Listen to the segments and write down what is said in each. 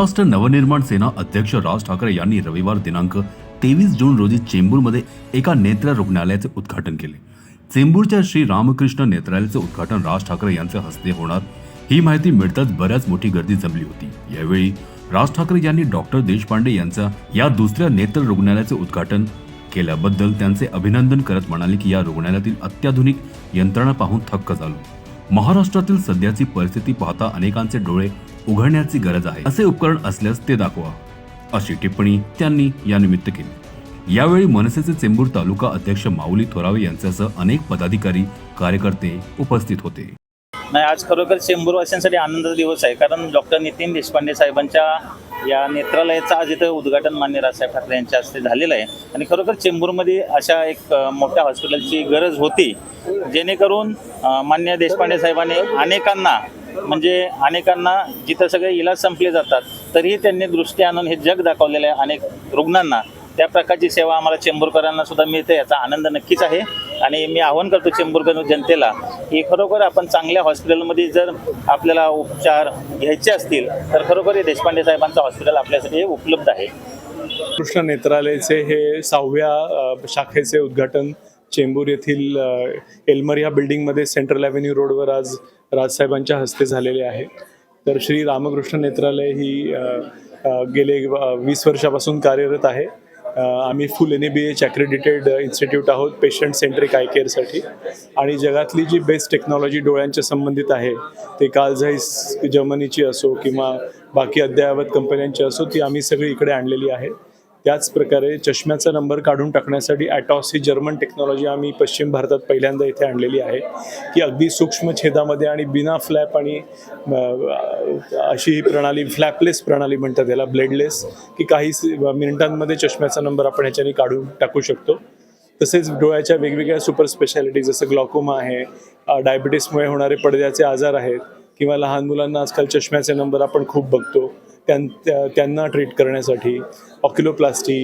महाराष्ट्र नवनिर्माण सेना अध्यक्ष राज ठाकरे यांनी रविवार दिनांक तेवीस जून रोजी चेंबूरमध्ये एका नेत्र रुग्णालयाचे उद्घाटन केले. चेंबूरच्या श्री रामकृष्ण नेत्रालयाचे उद्घाटन राज ठाकरे यांच्या हस्ते होणार. ही माहिती मिळताच बऱ्याच मोठी गर्दी जमली होती. यावेळी राज ठाकरे यांनी डॉक्टर देशपांडे यांचा या दुसऱ्या नेत्र रुग्णालयाचे उद्घाटन केल्याबद्दल त्यांचे अभिनंदन करत म्हणाले की या रुग्णालयातील अत्याधुनिक यंत्रणा पाहून थक्क झालो. महाराष्ट्रातील सध्याची परिस्थिती पाहता अनेकांचे डोळे उघडण्याची गरज आहे. असे उपकरण असल्यास ते दाखवा. अशी टिप्पणी त्यांनी यानिमित्त केली. यावेळी मनसेचे चेंबूर तालुका अध्यक्ष माऊली थोरावे यांच्यासह अनेक पदाधिकारी कार्यकर्ते उपस्थित होते. नाही आज खरोखर चेंबूरवासियांसाठी आनंदाचा दिवस आहे. कारण डॉक्टर नितीन देशपांडे साहेबांच्या या नेत्रालयाचं आज इथं उद्घाटन मान्य राजसाहेब ठाकरे यांच्या हस्ते झालेलं आहे. आणि खरोखर चेंबूरमध्ये अशा एक मोठ्या हॉस्पिटलची गरज होती जेणेकरून मान्य देशपांडे साहेबांनी अनेकांना म्हणजे अनेकांना जिथं सगळे इलाज संपले जातात तरीही त्यांनी दृष्टी आणून हे जग दाखवलेलं आहे अनेक रुग्णांना. त्या प्रकारची सेवा आम्हाला चेंबूरकरांना सुद्धा मिळते याचा आनंद नक्कीच आहे. आणि मी आवाहन करतो चेंबूरकर जनतेला की खरोखर आपण चांगल्या हॉस्पिटलमध्ये जर आपल्याला उपचार घ्यायचे असतील तर खरोखर हे देशपांडे साहेबांचं हॉस्पिटल आपल्यासाठी उपलब्ध आहे. कृष्ण नेत्रालयाचे हे सहाव्या शाखेचे उद्घाटन चेंबूर येथील एल्मर या बिल्डिंगमध्ये सेंट्रल ॲव्हेन्यू रोडवर आज राजसाहेबांच्या हस्ते झालेले आहे. तर श्री रामकृष्ण नेत्रालय ही गेले वीस वर्षापासून कार्यरत आहे. आम्ही full N A B H accredited institute आहोत पेशंट सेंट्रिक आय केअरसाठी आणि जगातली जी बेस्ट टेक्नॉलॉजी डोळ्यांच्या संबंधित आहे ते कालझाईस जर्मनीची असो किंवा बाकी अद्ययावत कंपन्यांची असो ती आम्ही सगळी इकडे आणलेली आहे. त्याचप्रकारे चष्म्याचा नंबर काढून टाकण्यासाठी ॲटॉस ही जर्मन टेक्नॉलॉजी आम्ही पश्चिम भारतात पहिल्यांदा इथे आणलेली आहे की अगदी सूक्ष्म छेदामध्ये आणि बिना फ्लॅप आणि अशी ही प्रणाली फ्लॅपलेस प्रणाली म्हणतात याला ब्लेडलेस की काही मिनिटांमध्ये चष्म्याचा नंबर आपण ह्याच्याने काढून टाकू शकतो. तसेच डोळ्याच्या वेगवेगळ्या सुपर स्पेशालिटी जसं ग्लॉकोमा आहे डायबिटीसमुळे होणारे पडद्याचे आजार आहेत किंवा लहान मुलांना आजकाल चष्म्याचे नंबर आपण खूप बघतो. त्यां त्या- त्यांना ट्रीट करण्यासाठी ऑक्युलोप्लास्टी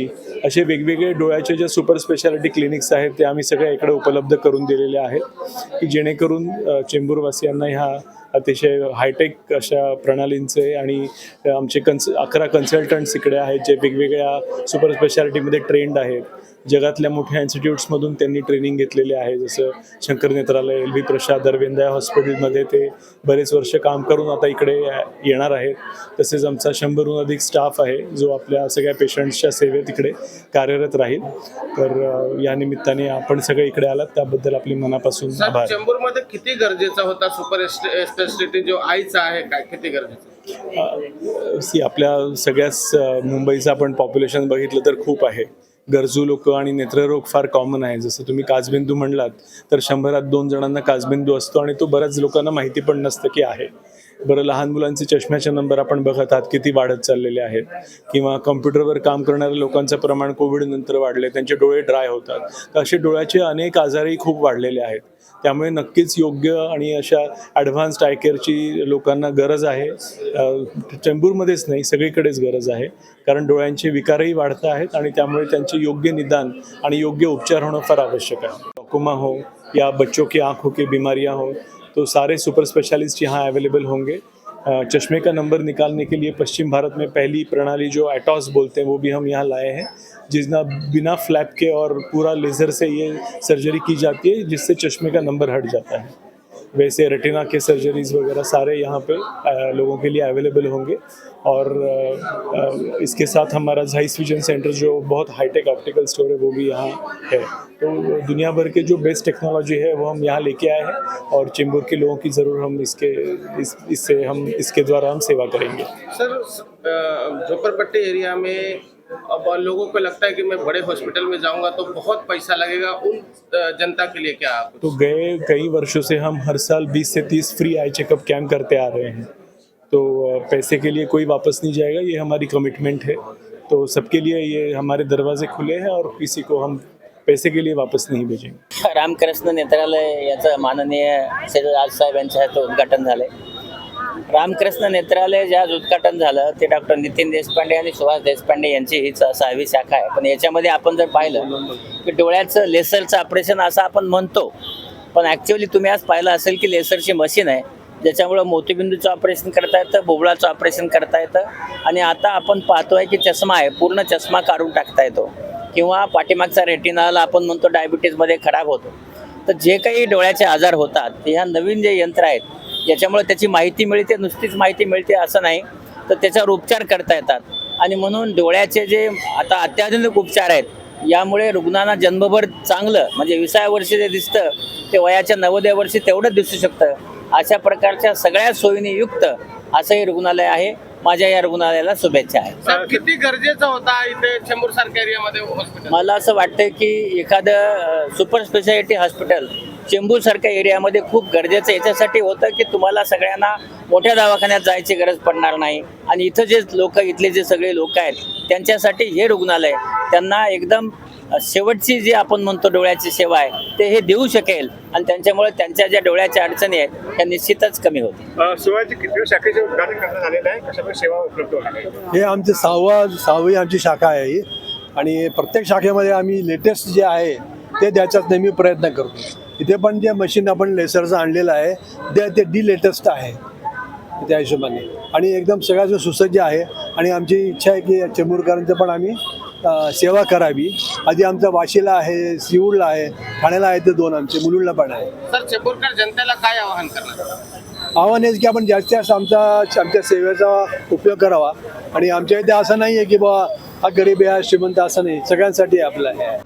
असे वेगवेगळे डोळ्याचे जे सुपर स्पेशालिटी क्लिनिक्स आहेत ते आम्ही सगळ्या इकडे उपलब्ध करून दिलेले आहेत की जेणेकरून चेंबूरवासियांना ह्या अतिशय हायटेक अशा प्रणालींचे आणि आमचे कन्स अकरा कन्सल्टंट्स इकडे आहेत जे वेगवेगळ्या सुपर स्पेशालिटीमध्ये ट्रेंड आहेत. जगातल्या मोठ्या इन्स्टिट्यूट्समधून त्यांनी ट्रेनिंग घेतलेले आहे. जसं शंकर नेत्रालय एल व्ही प्रसाद अरविंद या हॉस्पिटलमध्ये ते बरेच वर्ष काम करून आता इकडे येणार आहेत. तसेच आमचा शंभरहून अधिक स्टाफ आहे जो आपल्या सगळ्या पेशंट्सच्या सेवेत इकडे कार्यरत राहील. तर या निमित्ताने आपण सगळे इकडे आलात. त्याबद्दल आपली मनापासून आभार. चेंबूरमध्ये किती गरजेचा होता सुपर स्पेशालिटी जो आईचा आहे काय किती गरजेचं? सी आपल्या सगळ्याच मुंबईचं आपण पॉप्युलेशन बघितलं तर खूप आहे. गरजू लोक आणि नेत्ररोग फार कॉमन आहे. जसं तुम्ही काजबिंदू म्हणलात तर शंभरात दोन जणांना काजबिंदू असतो आणि तो बऱ्याच लोकांना माहिती पण नसतं की आहे. बरं लहान मुलांचे चष्म्याचे नंबर आपण बघत आहात किती वाढत चाललेले आहेत. किंवा कम्प्युटरवर काम करणाऱ्या लोकांचं प्रमाण कोविडनंतर वाढले त्यांचे डोळे ड्राय होतात. तर असे डोळ्याचे अनेक आजारही खूप वाढलेले आहेत. त्यामुळे नक्कीच योग्य आणि अशा ॲडव्हान्स्ड आय केअरची लोकांना गरज आहे. चेंबूरमध्येच नाही सगळीकडेच गरज आहे. कारण डोळ्यांचे विकारही वाढत आहेत आणि त्यामुळे त्यांचे योग्य निदान आणि योग्य उपचार होणं फार आवश्यक आहे. डॉकुमा हो या बच्चों की आँखों की बीमारियां हो तो सारे सुपर स्पेशलिस्ट यहाँ अवेलेबल होंगे। चश्मे का नंबर निकालने के लिए पश्चिम भारत में पहली प्रणाली जो एटॉस बोलते हैं, वो भी हम यहाँ लाए हैं, जिसना बिना फ्लैप के और पूरा लेज़र से ये सर्जरी की जाती है, जिससे चश्मे का नंबर हट जाता है। वैसे रेटिना के सर्जरीज वगैरह सारे यहाँ पे लोगों के लिए अवेलेबल होंगे। और इसके साथ हमारा झाइस विजन सेंटर जो बहुत हाईटेक ऑप्टिकल स्टोर है, वो भी यहाँ है। तो दुनिया भर के जो बेस्ट टेक्नोलॉजी है, वो हम यहाँ लेके आए हैं और चेंबूर के लोगों की ज़रूर हम इसके, इस, इससे हम, इसके द्वारा हम सेवा करेंगे। सर झोपड़पट्टी एरिया में अब लोगों को लगता है कि मैं बड़े हॉस्पिटल में जाऊँगा तो बहुत पैसा लगेगा उन जनता के लिए क्या आप तो गए कई वर्षों से हम हर साल 20 से 30 फ्री आई चेकअप कैंप करते आ रहे हैं। तो पैसे के लिए कोई वापस नहीं जाएगा ये हमारी कमिटमेंट है। तो सबके लिए ये हमारे दरवाजे खुले हैं और किसी को हम पैसे के लिए वापस नहीं भेजेंगे। रामकृष्ण नेत्रालय याचं माननीय श्री राजसाहेब यांच्या हस्ते उद्घाटन झाले रामकृष्ण नेत्रालय जे आज उद्घाटन झालं ते डॉक्टर नितीन देशपांडे आणि सुभाष देशपांडे यांची ही सहावी शाखा आहे. पण याच्यामध्ये आपण जर पाहिलं की डोळ्याचं लेसरचं ऑपरेशन असं आपण म्हणतो पण ॲक्च्युअली तुम्ही आज पाहिलं असेल की लेसरची मशीन आहे ज्याच्यामुळं मोतीबिंदूचं ऑपरेशन करता येतं बोबळाचं ऑपरेशन करता येतं आणि आता आपण पाहतोय की चष्मा आहे पूर्ण चष्मा काढून टाकता येतो. किंवा पाठीमागचा रेटिनाला आपण म्हणतो डायबिटीजमध्ये खराब होतो. तर जे काही डोळ्याचे आजार होतात ते ह्या नवीन जे यंत्र आहेत याच्यामुळे त्याची माहिती मिळते नुसतीच माहिती मिळते असं नाही. तर त्याच्यावर उपचार करता येतात. आणि म्हणून डोळ्याचे जे आता अत्याधुनिक उपचार आहेत यामुळे रुग्णांना जन्मभर चांगलं म्हणजे विसाव्या वर्षी जे दिसतं ते वयाच्या नव्वद्या वर्षी तेवढंच दिसू शकतं. अशा प्रकारच्या सगळ्या सोयीने युक्त असं हे रुग्णालय आहे. माझ्या या रुग्णालयाला शुभेच्छा आहे किती गरजेचा होता इथे चेंबूर सारख्या एरियामध्ये हॉस्पिटल मला असं वाटतं की एखादं सुपर स्पेशालिटी हॉस्पिटल चेंबूरसारख्या एरियामध्ये खूप गरजेचं याच्यासाठी होतं की तुम्हाला सगळ्यांना मोठ्या दवाखान्यात जायची गरज पडणार नाही. आणि इथं जे लोक इथले जे सगळे लोक आहेत त्यांच्यासाठी हे रुग्णालय त्यांना एकदम शेवटची जी आपण म्हणतो डोळ्याची सेवा आहे ते हे देऊ शकेल. आणि त्यांच्यामुळे त्यांच्या ज्या डोळ्याच्या अडचणी आहेत त्या निश्चितच कमी होतील. शिवाजी कितव्या शाखेचे उद्घाटन करण्यात आलेलं आहे? कशामुळे सेवा उपलब्ध होणार आहे? हे आमचे सहावा सहावी आमची शाखा आहे ही. आणि प्रत्येक शाखेमध्ये आम्ही लेटेस्ट जे आहे ते द्यायचा नेहमी प्रयत्न करतो. इथे पण जे मशीन आपण लेसरचं आणलेलं आहे ते ते डी लेटेस्ट आहे. त्या हिशोबाने. आणि एकदम सगळ्याचं सुसज्ज आहे. आणि आमची इच्छा आहे की चेंबूरकरांचं पण आम्ही सेवा करावी. आधी आमचं वाशीला आहे सिऊडला आहे ठाण्याला आहे ते दोन आमचे मुलुंडला पण आहे. सर चेंबूरकर जनतेला काय आवाहन करणार? आव्हान हेच की आपण जास्तीत जास्त आमचा आमच्या सेवेचा उपयोग करावा. आणि आमच्या इथे असं नाही आहे की बा हा गरीब आहे श्रीमंत असं नाही. सगळ्यांसाठी आपलं आहे.